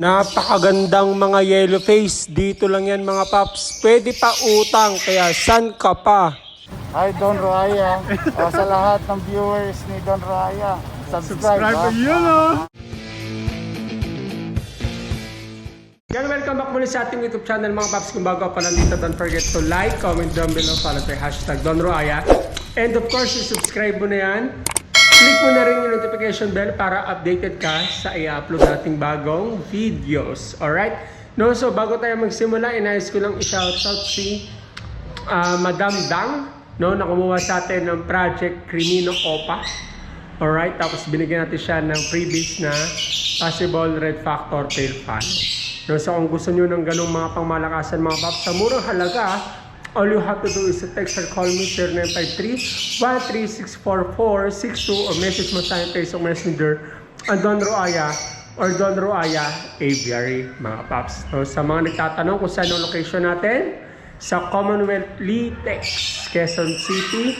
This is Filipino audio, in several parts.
Napakagandang mga yellow face. Dito lang yan mga paps. Pwede pa utang, kaya san ka pa? Hi Don Raya. O, sa lahat ng viewers ni Don Raya, subscribe. ha? yun oh! Yan, welcome back muli sa ating YouTube channel mga paps. Kung bago pa lang dito, don't forget to like, comment down below, follow tayo hashtag Don Roaya. And of course, subscribe mo na yan. Click mo na rin yung notification bell para updated ka sa i-upload nating bagong videos. Alright? No, so bago tayo magsimula, inayos ko lang i-shoutout si ah, Madam Dang, no, na kumuha sa atin ng Project Crimino Opa. Alright, tapos binigyan natin siya ng freebies na possible red factor tail fan. No, so kung gusto nyo ng ganong mga pangmalakasan mga paps sa murang halaga, all you have to do is to text or call me 0953-1364462 o message mo sa akin Facebook Messenger ang Don Roaya or Don Roaya Aviary mga paps. So, sa mga nagtatanong kung saan ang location natin, sa Commonwealth Litex, Quezon City.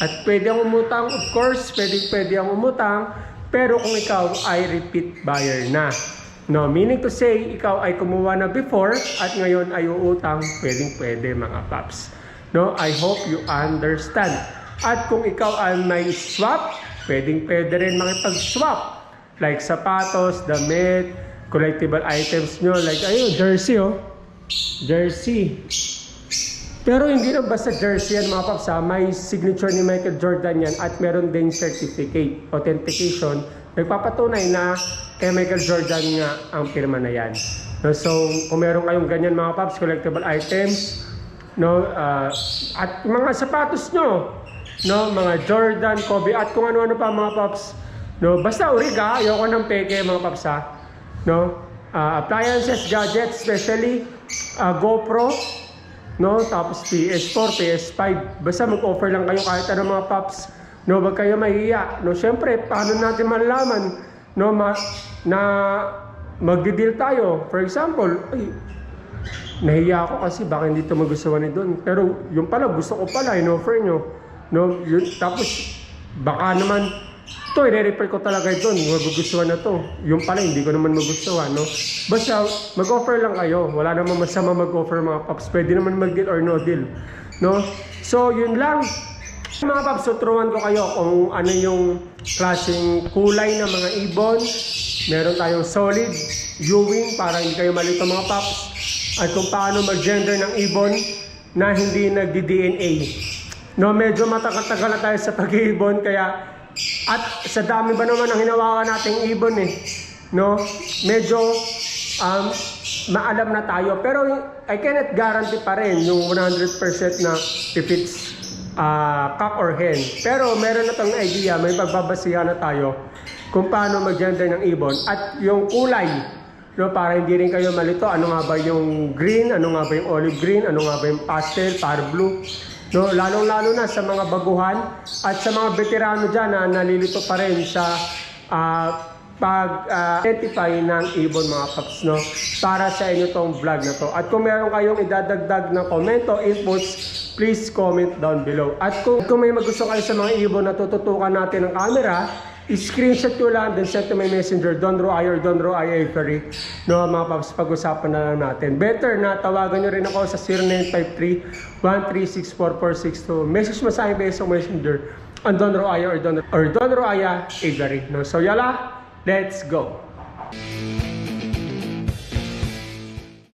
At pwede ang umutang, of course, pwede, pwede ang umutang, pero kung ikaw ay repeat buyer na. No, meaning to say, ikaw ay kumuha na before at ngayon ay uutang, pwedeng pwede mga paps. No, I hope you understand. At kung ikaw ay may swap, pwedeng pwede rin makipag-swap. Like sapatos, damit, collectible items nyo. Like, ayun, jersey oh. Jersey. Pero hindi lang basta jersey yan mga paps ha. May signature ni Michael Jordan yan at meron ding certificate, authentication. Nagpapatunay na kay Michael Jordan nga ang pirma na yan. No, so, kung meron kayong ganyan mga paps, collectible items, no, ah, at mga sapatos nyo, no, mga Jordan, Kobe, at kung ano-ano pa mga paps, no, basta origa, ayoko ng peke mga paps ha, no, Ah, appliances, gadgets, especially ah, GoPro, no? Tapos PS4, PS5. Basta mag-offer lang kayo kahit ano mga paps. No, wag kayo mahiya. No, syempre, paano natin malalaman no ma na magdi-deal tayo? For example, ay nahiya ako kasi baka hindi ito magustuhan ni Don. Pero yung pala, gusto ko pala, in-offer nyo. No, yun, tapos baka naman ito, i-refer ko talaga doon. Magugustuhan na to. Yung pala, hindi ko naman magustuhan, no? Basta, mag-offer lang kayo. Wala namang masama mag-offer mga paps. Pwede naman mag-deal or no deal. No? So, yun lang. Mga paps, ko kayo kung ano yung klaseng kulay ng mga ibon. Meron tayong solid, viewing, para hindi kayo malito mga paps. At kung paano mag-gender ng ibon na hindi nagdi-DNA. No, medyo matagal-tagal na tayo sa pag-iibon, kaya at sa dami ba naman ang hinawakan nating ibon eh. No? Medyo um, maalam na tayo. Pero I cannot guarantee pa rin yung 100% na if it's uh, cock or hen. Pero meron na tong idea, may pagbabasihan na tayo kung paano mag-gender ng ibon. At yung kulay, no, para hindi rin kayo malito, ano nga ba yung green, ano nga ba yung olive green, ano nga ba yung pastel, par blue. No, lalong-lalo na sa mga baguhan at sa mga veterano dyan na nalilito pa rin sa ah, pag-identify ng ibon mga paps, no? Para sa inyo tong vlog na to. At kung meron kayong idadagdag na komento, inputs, please comment down below. At kung, kung may magusto kayo sa mga ibon na tututukan natin ng camera, screenshot ko lang, then send to my messenger, Don Roay or Don Roay Avery. No, mga paps, pag-usapan na lang natin. Better na tawagan nyo rin ako sa 0953-1364462. Message mo sa akin sa messenger, ang Don Roaya or Don, or Don Roaya Avery. No, so yala, let's go!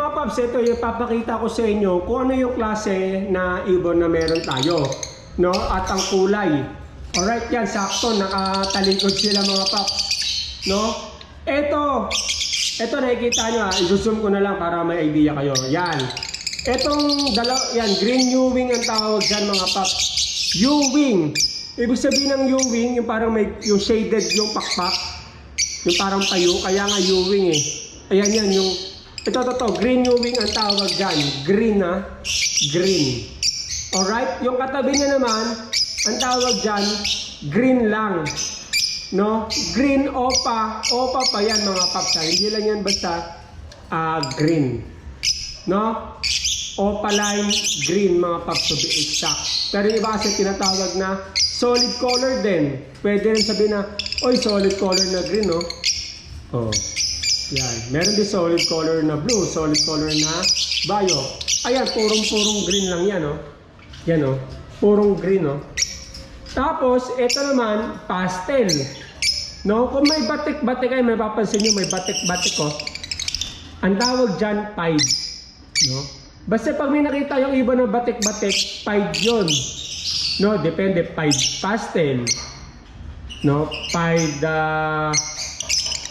Mga paps, ito yung papakita ko sa inyo kung ano yung klase na ibon na meron tayo. No? At ang kulay. Alright yan, sakto. Nakatalikod sila mga paps. No? Ito. Ito nakikita nyo ha. I-zoom ko na lang para may idea kayo. Yan. Etong dalaw, yan, green U-wing ang tawag dyan mga paps. U-wing. Ibig sabihin ng U-wing, yung parang may, yung shaded yung pakpak. Yung parang payo, kaya nga U-wing eh. Ayan yan, yung, ito, ito, ito, green U-wing ang tawag dyan. Green ha, green. Alright, yung katabi niya naman, ang tawag dyan, green lang. No? Green opa, opa pa yan mga paps ha. Hindi lang yan basta ah, green. No? Opaline green mga paps exact. Pero yung iba kasi tinatawag na solid color din. Pwede rin sabihin na, oy solid color na green no? Oh. Yan. Meron din solid color na blue, solid color na bio. Ayan, purong-purong green lang yan, oh. Yan, oh. Purong green, oh. Tapos, ito naman, pastel. No? Kung may batik-batik kayo, may papansin nyo, may batik-batik, oh. Ang tawag dyan, pied. No? Basta pag may nakita yung iba na batik-batik, pied yun. No, depende. Pied pastel. No? Pied, uh,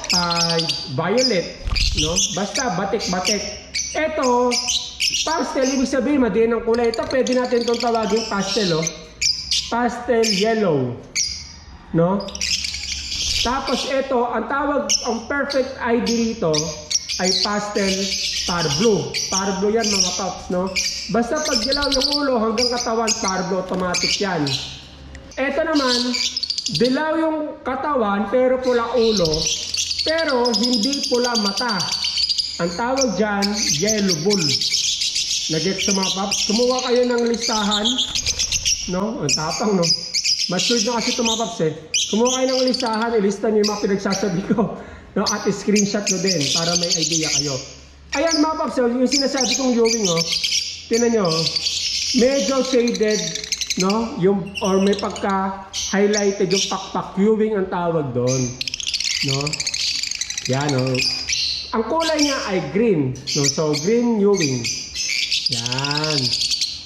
pied violet. No? Basta batik-batik. Ito, pastel, ibig sabihin, madiin ang kulay. Ito, pwede natin itong tawagin pastel, oh. Pastel yellow. No? Tapos ito, ang tawag, ang perfect ID dito ay pastel par blue. Par blue yan mga paps, no? Basta pag dilaw yung ulo hanggang katawan, par blue automatic yan. Ito naman, dilaw yung katawan pero pula ulo, pero hindi pula mata. Ang tawag dyan, yellow bull. Mga paps? Kumuha kayo ng listahan, no? Ang tapang, no? Matured na kasi ito mga paps eh. Kumuha kayo ng listahan, ilista niyo yung mga pinagsasabi ko. No? At screenshot nyo din para may idea kayo. Ayan mga paps, oh, yung sinasabi kong viewing, oh. Tinan nyo, oh. medyo shaded, no? Yung, or may pagka-highlighted yung pakpak viewing ang tawag doon. No? Yan, oh. Ang kulay niya ay green. No? So, green viewing. Yan.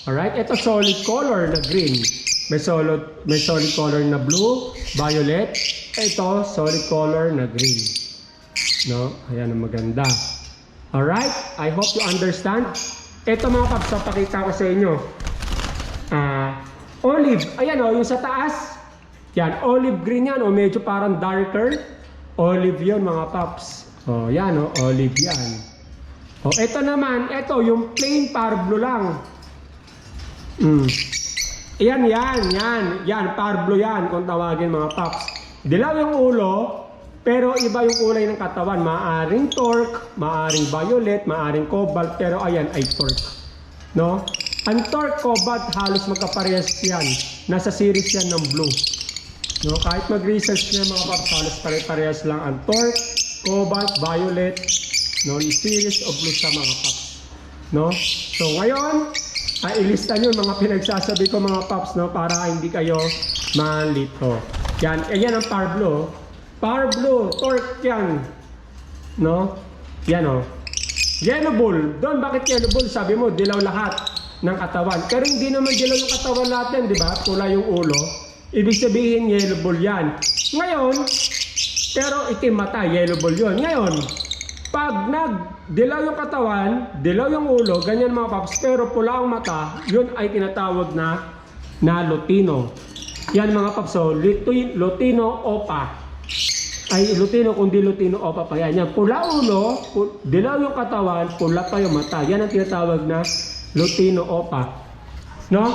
Alright, ito solid color na green. May solid, may solid color na blue, violet. Ito, solid color na green. No? Ayan ang maganda. Alright, I hope you understand. Ito mga paps, papakita ko sa inyo. Ah, olive. Ayan o, yung sa taas. Yan, olive green yan o medyo parang darker. Olive yun mga paps. O, yan o, olive yan. O, ito naman, ito, yung plain par blue lang. Mm. Yan, yan, yan. Yan, par blue yan kung tawagin mga paps. Dilaw yung ulo, pero iba yung kulay ng katawan. Maaring torque, maaring violet, maaring cobalt, pero ayan ay torque. No? Ang torque, cobalt, halos magkaparehas yan. Nasa series yan ng blue. No? Kahit mag-research niya mga paps, halos pare-parehas lang ang torque, cobalt, violet, no? Series of blue sa mga paps. No? So ngayon, ay ilista yung mga pinagsasabi ko mga paps, no? Para hindi kayo malito. Yan, ayan ang power blue. oh. Power blue, torque yan. No? Yan o. Yellow bull. Doon, bakit yellow bull? Sabi mo, dilaw lahat ng katawan. Pero hindi naman dilaw yung katawan natin, di ba? Pula yung ulo. Ibig sabihin, yellow bull yan. Ngayon, pero itim mata, yellow bull yun. Ngayon, pag nagdilaw yung katawan, dilaw yung ulo, ganyan mga paps, pero pula ang mata, yun ay tinatawag na na Lutino. Yan mga paps, so Luti- Lutino Opa. Ay, Lutino, kundi Lutino Opa pa yan. Yan, pula ulo, dilaw yung katawan, pula pa yung mata. Yan ang tinatawag na Lutino Opa. No?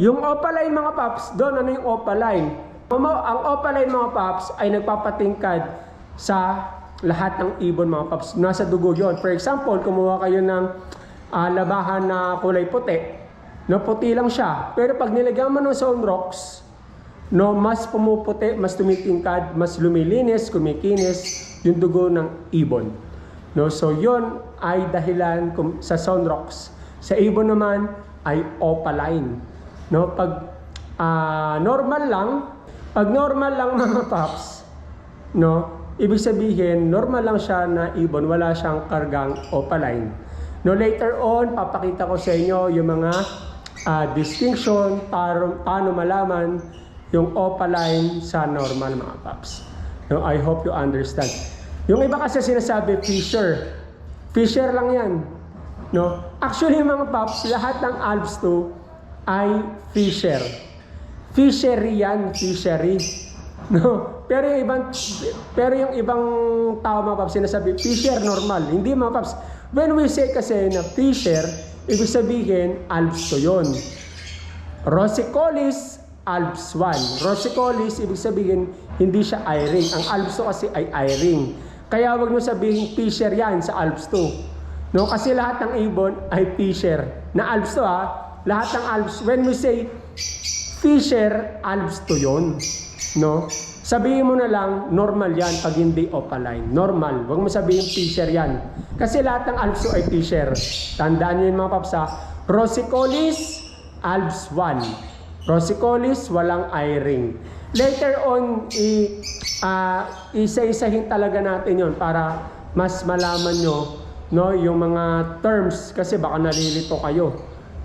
Yung opaline mga paps, doon ano yung opaline? Mama, ang opaline mga paps ay nagpapatingkad sa lahat ng ibon mga paps. Nasa dugo yon. For example, kumuha kayo ng ah, labahan na kulay puti. No, puti lang siya. Pero pag nilagyan mo ng zone rocks, no, mas pumuputi, mas tumitingkad, mas lumilinis, kumikinis yung dugo ng ibon. No, so yon ay dahilan sa zone rocks. Sa ibon naman ay opaline. No, pag ah, normal lang, pag normal lang mga paps, no, ibig sabihin normal lang siya na ibon, wala siyang kargang opaline. No, later on, papakita ko sa inyo yung mga ah, distinction para paano malaman yung opaline sa normal mga paps. No, I hope you understand. Yung iba kasi sinasabi fisher. Fisher lang yan. No? Actually mga paps, lahat ng Alps 2 ay fisher. Fishery yan, fishery. No? Pero yung ibang pero yung ibang tao mga paps sinasabi fisher normal. Hindi mga paps. When we say kasi na fisher, ibig sabihin Alps 2 yun. Rosicolis Alps 1. Rosicolis, ibig sabihin, hindi siya eye-ring. Ang Alps 2 kasi ay eye-ring. Kaya wag mo sabihin fisher yan sa Alps 2. No? Kasi lahat ng ibon ay fisher. Na Alps 2 ha, lahat ng Alps, when we say Fisher Alps to yon, no? Sabihin mo na lang, normal yan pag hindi opaline. Normal. Huwag mo sabihin Fisher yan. Kasi lahat ng Alps ay Fisher. Tandaan nyo yun mga paps ha. Rosicolis, Alps 1. Rosicolis, walang eye-ring. Later on, i, ah, isa-isahin talaga natin yon para mas malaman nyo no, yung mga terms kasi baka nalilito kayo.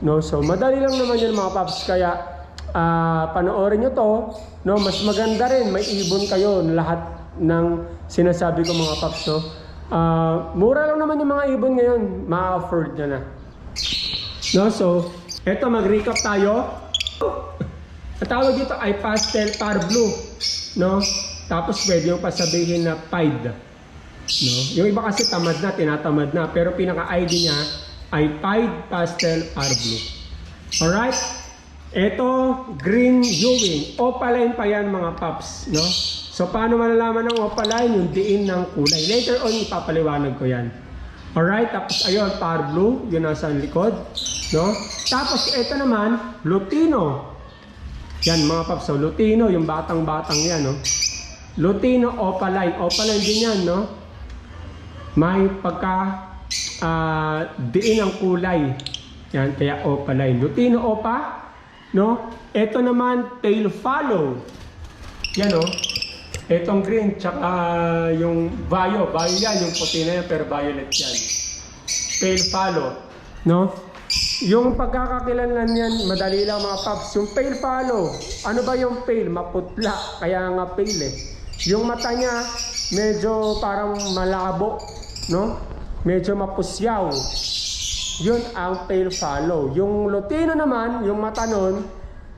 No, so madali lang naman yun mga paps kaya ah, panoorin nyo to, no, mas maganda rin may ibon kayo lahat ng sinasabi ko mga paps no. Ah, mura lang naman yung mga ibon ngayon, ma-afford nyo na. No, so eto mag-recap tayo. Ang tawag dito ay pastel par blue, no? Tapos pwede yung pasabihin na pied. No? Yung iba kasi tamad na, tinatamad na. Pero pinaka-ID niya ay Pied Pastel Par Blue. Alright? Ito, green Ewing. Opaline pa yan mga paps. No? So, paano malalaman ng opaline? Yung diin ng kulay. Later on, ipapaliwanag ko yan. Alright? Tapos, ayun, Par Blue. Yun nasa likod. No? Tapos, ito naman, Lutino. Yan mga paps. So, Lutino, yung batang-batang yan. No? Lutino Opaline. Opaline din yan, no? May pagka ah, diin ang kulay. Yan, kaya opaline. Lutino opa, no? Ito naman, tail follow. Yan, no? Etong green, tsaka yung bayo. Bayo yan, yung puti na yan, pero violet yan. Tail follow, no? Yung pagkakakilanlan yan, madali lang mga paps. Yung pale follow, ano ba yung pale? Maputla, kaya nga pale eh. Yung mata niya, medyo parang malabo, no? Medyo mapusyaw. Yun ang pale follow. Yung Lutino naman, yung mata nun,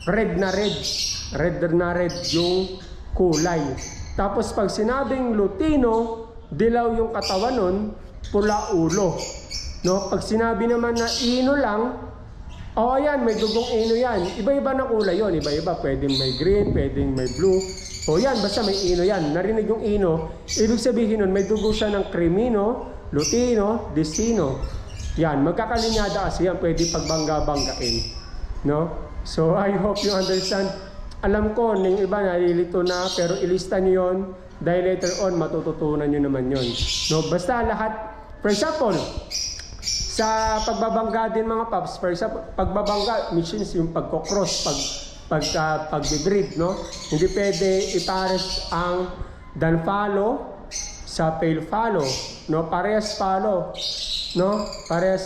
red na red. Red na red yung kulay. Tapos pag sinabing Lutino, dilaw yung katawan nun, pula ulo. No? Pag sinabi naman na ino lang, o ayan, may dugong ino yan. Iba-iba na kulay yon, iba-iba. Pwedeng may green, pwedeng may blue. O yan, basta may ino yan. Narinig yung ino, ibig sabihin nun, may dugo siya ng crimino, lutino, destino. Yan, magkakalinyada kasi yan, pwede pagbangga-banggain. No? So, I hope you understand. Alam ko, ng iba nalilito na, pero ilista nyo yon dahil later on, matututunan nyo naman yon. No? Basta lahat, for example, sa pagbabangga din mga paps, for example, pagbabangga, is yung pagkocross, pag, pagka, pag-breed, no? Hindi pwede ipares ang dan follow sa pale follow, no? Parehas follow, no? Parehas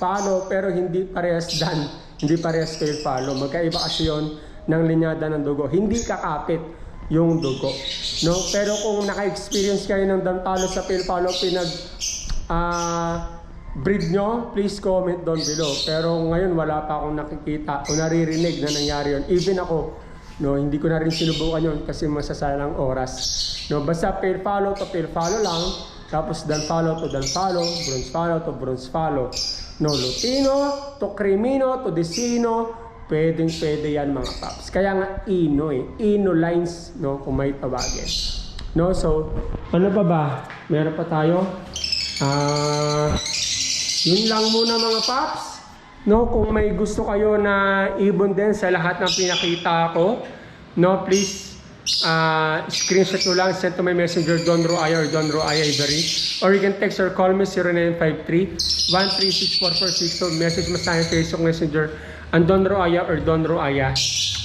follow, pero hindi parehas dan, hindi parehas pale follow. Magkaiba kasi yun ng linyada ng dugo. Hindi kakapit yung dugo, no? Pero kung naka-experience kayo ng dan follow sa pale follow, pinag, ah, breed nyo, please comment down below. Pero ngayon wala pa akong nakikita o naririnig na nangyari yun. Even ako, no, hindi ko na rin sinubukan yun kasi masasalang oras. No, basta pair follow to pair follow lang, tapos dan follow to dan follow, bronze follow to bronze follow. No, Lutino to Crimino to Desino, pwedeng pwede yan mga paps. Kaya nga Ino eh, Ino lines, no, kung may tawagin. No, so, ano pa ba? Meron pa tayo? Ah, yun lang muna mga paps. No, kung may gusto kayo na ibon din sa lahat ng pinakita ko, no, please uh, screenshot nyo lang, send to my messenger Don Roaya or Don Roaya Ivory. Or you can text or call me 0953 1364462 so message mo sa Facebook Messenger ang Don Roaya or Don Roaya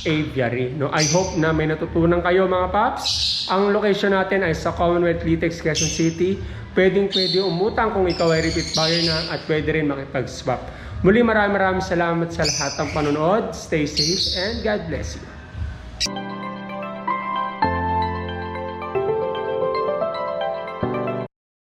Aviary. No, I hope na may natutunan kayo mga paps. Ang location natin ay sa Commonwealth Litex, Quezon City. Pwedeng pwede umutang kung ikaw ay repeat buyer na at pwede rin makipag-swap. Muli maraming maraming salamat sa lahat ng panonood. Stay safe and God bless you.